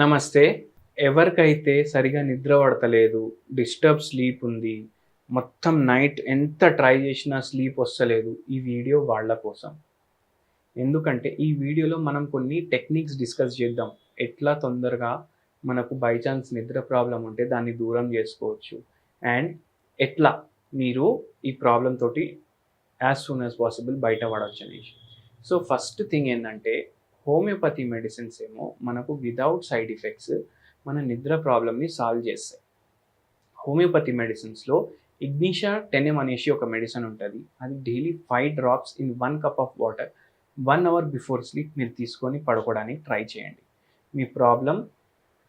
నమస్తే. ఎవరికైతే సరిగా నిద్ర పడతలేదు డిస్టర్బ్ స్లీప్ ఉంది మొత్తం నైట్ ఎంత ట్రై చేసినా స్లీప్ వస్తలేదు ఈ వీడియో వాళ్ళ కోసం. ఎందుకంటే ఈ వీడియోలో మనం కొన్ని టెక్నిక్స్ డిస్కస్ చేద్దాం. ఎట్లా తొందరగా మనకు బై ఛాన్స్ నిద్ర ప్రాబ్లం ఉంటే దాన్ని దూరం చేసుకోవచ్చు. అండ్ ఎట్లా మీరు ఈ ప్రాబ్లం తోటి యాజ్ సూన్ యాజ్ పాసిబుల్ బయట పడవచ్చు అనేసి సో ఫస్ట్ థింగ్ ఏంటంటే హోమియోపతి మెడిసిన్స్ ఏమో మనకు విదౌట్ సైడ్ ఎఫెక్ట్స్ మన నిద్ర ప్రాబ్లమ్ని సాల్వ్ చేస్తాయి. హోమియోపతి మెడిసిన్స్లో ఇగ్నిషా టెనెమ్ అనేసి ఒక మెడిసిన్ ఉంటుంది. అది daily five drops in one cup of water one hour before sleep మీరు తీసుకొని పడుకోవడానికి ట్రై చేయండి. మీ ప్రాబ్లం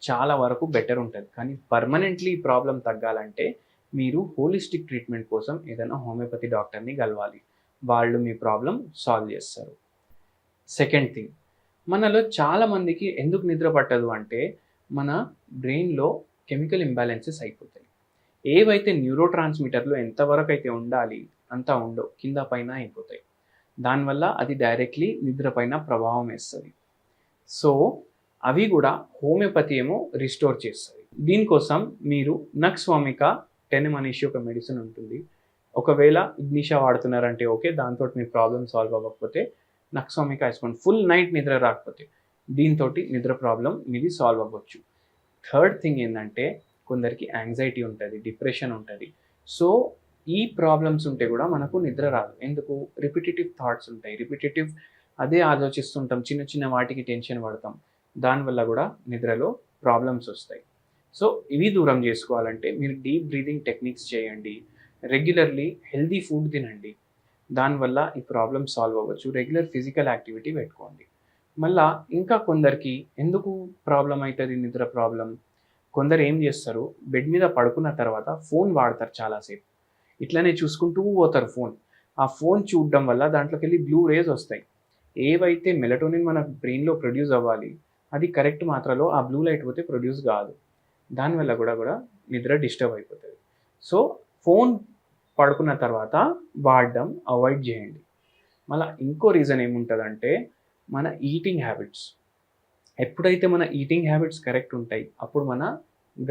చాలా వరకు బెటర్ ఉంటుంది. కానీ పర్మనెంట్లీ ఈ ప్రాబ్లం తగ్గాలంటే మీరు హోలిస్టిక్ ట్రీట్మెంట్ కోసం ఏదైనా హోమియోపతి డాక్టర్ని కలవాలి. వాళ్ళు మీ ప్రాబ్లం సాల్వ్ చేస్తారు. సెకండ్ థింగ్ మనలో చాలా మందికి ఎందుకు నిద్ర పట్టదు అంటే మన బ్రెయిన్లో కెమికల్ ఇంబ్యాలెన్సెస్ అయిపోతాయి. ఏవైతే న్యూరో ట్రాన్స్మిటర్లు ఎంతవరకు అయితే ఉండాలి అంతా ఉండవు కింద పైన అయిపోతాయి. దానివల్ల అది డైరెక్ట్లీ నిద్రపైన ప్రభావం వేస్తుంది. సో అవి కూడా హోమియోపతి ఏమో రిస్టోర్ చేస్తుంది. దీనికోసం మీరు నక్స్వామిక టెనమ్ అనేసి ఒక మెడిసిన్ ఉంటుంది. ఒకవేళ ఇగ్నిషా వాడుతున్నారంటే ఓకే దాంతో మీ ప్రాబ్లం సాల్వ్ అవ్వకపోతే నక్సోమిక వేసుకోండి ఫుల్ నైట్ నిద్ర రాకపోతే దీంతో నిద్ర ప్రాబ్లం మీది సాల్వ్ అవ్వచ్చు. థర్డ్ థింగ్ ఏంటంటే కొందరికి యాంగ్జైటీ ఉంటుంది డిప్రెషన్ ఉంటుంది. సో ఈ ప్రాబ్లమ్స్ ఉంటే కూడా మనకు నిద్ర రాదు. ఎందుకు? రిపిటేటివ్ థాట్స్ ఉంటాయి. రిపిటేటివ్ అదే ఆలోచిస్తుంటాం. చిన్న చిన్న వాటికి టెన్షన్ పడతాం. దానివల్ల కూడా నిద్రలో ప్రాబ్లమ్స్ వస్తాయి. సో ఇవి దూరం చేసుకోవాలంటే మీరు డీప్ బ్రీదింగ్ టెక్నిక్స్ చేయండి. రెగ్యులర్లీ హెల్దీ ఫుడ్ తినండి. దానివల్ల ఈ ప్రాబ్లమ్ సాల్వ్ అవ్వచ్చు. రెగ్యులర్ ఫిజికల్ యాక్టివిటీ పెట్టుకోండి. మళ్ళా ఇంకా కొందరికి ఎందుకు ప్రాబ్లం అవుతుంది నిద్ర ప్రాబ్లం కొందరు ఏం చేస్తారు? బెడ్ మీద పడుకున్న తర్వాత ఫోన్ వాడతారు చాలాసేపు. ఇట్లనే చూసుకుంటూ పోతారు ఫోన్ ఆ ఫోన్ చూడడం వల్ల దాంట్లోకి వెళ్ళి బ్లూ రేస్ వస్తాయి. ఏవైతే మెలటోనిన్ మన బ్రెయిన్లో ప్రొడ్యూస్ అవ్వాలి అది కరెక్ట్ మాత్రలో ఆ బ్లూ లైట్ పోతే ప్రొడ్యూస్ కాదు. దానివల్ల కూడా కూడా నిద్ర డిస్టర్బ్ అయిపోతుంది. సో ఫోన్ పడుకున్న తర్వాత వాడడం అవాయిడ్ చేయండి. మళ్ళీ ఇంకో రీజన్ ఏముంటుందంటే మన ఈటింగ్ హ్యాబిట్స్. ఎప్పుడైతే మన ఈటింగ్ హ్యాబిట్స్ కరెక్ట్ ఉంటాయి అప్పుడు మన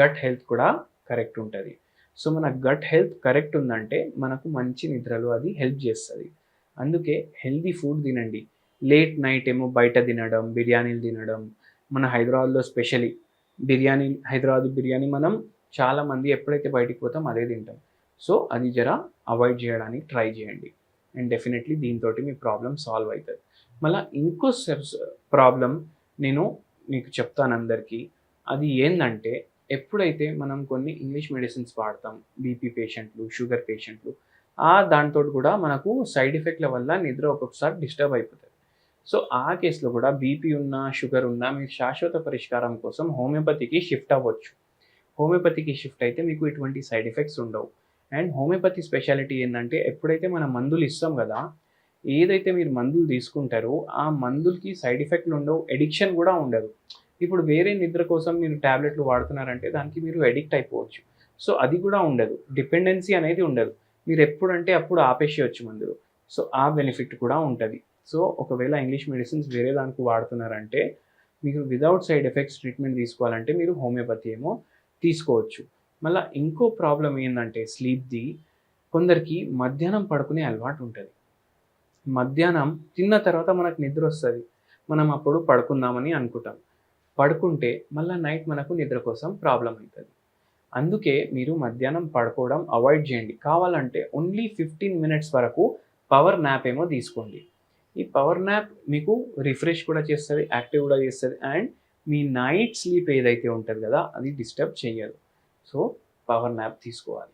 గట్ హెల్త్ కూడా కరెక్ట్ ఉంటుంది. సో మన గట్ హెల్త్ కరెక్ట్ ఉందంటే మనకు మంచి నిద్రలో అది హెల్ప్ చేస్తుంది. అందుకే హెల్దీ ఫుడ్ తినండి. లేట్ నైట్ ఏమో బయట తినడం బిర్యానీలు తినడం. మన హైదరాబాద్లో స్పెషలీ బిర్యానీ హైదరాబాద్ బిర్యానీ మనం చాలామంది ఎప్పుడైతే బయటికి పోతాం అదే తింటాం. సో అది జర అవాయిడ్ చేయడానికి ట్రై చేయండి. అండ్ డెఫినెట్లీ దీంతో మీ ప్రాబ్లం సాల్వ్ అవుతుంది. మళ్ళీ ఇంకో ప్రాబ్లం నేను మీకు చెప్తాను అందరికీ. అది ఏంటంటే ఎప్పుడైతే మనం కొన్ని ఇంగ్లీష్ మెడిసిన్స్ వాడతాం బీపీ పేషెంట్లు షుగర్ పేషెంట్లు ఆ దాంతో కూడా మనకు సైడ్ ఎఫెక్ట్ల వల్ల నిద్ర ఒక్కొక్కసారి డిస్టర్బ్ అయిపోతుంది. సో ఆ కేసులో కూడా బీపీ ఉన్నా షుగర్ ఉన్నా మీరు శాశ్వత పరిష్కారం కోసం హోమియోపతికి షిఫ్ట్ అవ్వచ్చు. హోమియోపతికి షిఫ్ట్ అయితే మీకు ఇటువంటి సైడ్ ఎఫెక్ట్స్ ఉండవు. అండ్ హోమియోపతి స్పెషాలిటీ ఏంటంటే ఎప్పుడైతే మనం మందులు ఇస్తాం కదా ఏదైతే మీరు మందులు తీసుకుంటారో ఆ మందులకి సైడ్ ఎఫెక్ట్లు ఉండవు ఎడిక్షన్ కూడా ఉండదు. ఇప్పుడు వేరే నిద్ర కోసం మీరు ట్యాబ్లెట్లు వాడుతున్నారంటే దానికి మీరు ఎడిక్ట్ అయిపోవచ్చు. సో అది కూడా ఉండదు. డిపెండెన్సీ అనేది ఉండదు. మీరు ఎప్పుడంటే అప్పుడు ఆపేసేయచ్చు మందులు. సో ఆ బెనిఫిట్ కూడా ఉంటుంది. సో ఒకవేళ ఇంగ్లీష్ మెడిసిన్స్ వేరే దానికి వాడుతున్నారంటే మీరు వితౌట్ సైడ్ ఎఫెక్ట్స్ ట్రీట్మెంట్ తీసుకోవాలంటే మీరు హోమియోపతి ఏమో తీసుకోవచ్చు. మళ్ళీ ఇంకో ప్రాబ్లం ఏంటంటే స్లీప్ది కొందరికి మధ్యాహ్నం పడుకునే అలవాటు ఉంటుంది. మధ్యాహ్నం తిన్న తర్వాత మనకు నిద్ర వస్తుంది. మనం అప్పుడు పడుకుందామని అనుకుంటాం. పడుకుంటే మళ్ళీ నైట్ మనకు నిద్ర కోసం ప్రాబ్లం అవుతుంది అందుకే మీరు మధ్యాహ్నం పడుకోవడం అవాయిడ్ చేయండి. కావాలంటే ఓన్లీ ఫిఫ్టీన్ మినిట్స్ వరకు పవర్ న్యాప్ ఏమో తీసుకోండి. ఈ పవర్ న్యాప్ మీకు రిఫ్రెష్ కూడా చేస్తుంది యాక్టివ్ కూడా చేస్తుంది. అండ్ మీ నైట్ స్లీప్ ఏదైతే ఉంటుంది కదా అది డిస్టర్బ్ చేయదు. సో పవర్ నాప్ తీసుకోవాలి.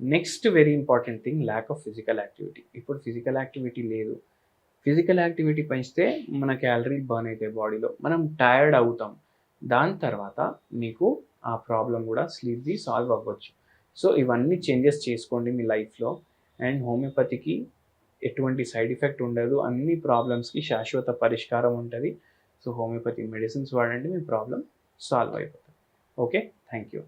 Next very important thing lack of physical activity ఇప్పుడు ఫిజికల్ యాక్టివిటీ లేదు. ఫిజికల్ యాక్టివిటీ పెంచితే మన క్యాలరీ బర్న్ అవుతాయి బాడీలో మనం టైర్డ్ అవుతాం. దాని తర్వాత మీకు ఆ ప్రాబ్లం కూడా స్లీప్ది సాల్వ్ అవ్వచ్చు. సో ఇవన్నీ చేంజెస్ చేసుకోండి మీ లైఫ్లో అండ్ హోమియోపతికి ఎటువంటి సైడ్ ఎఫెక్ట్ ఉండదు. అన్ని ప్రాబ్లమ్స్కి శాశ్వత పరిష్కారం ఉంటుంది. సో హోమియోపతి మెడిసిన్స్ వాడండి మీ ప్రాబ్లం సాల్వ్ అయిపోతుంది okay? Thank you.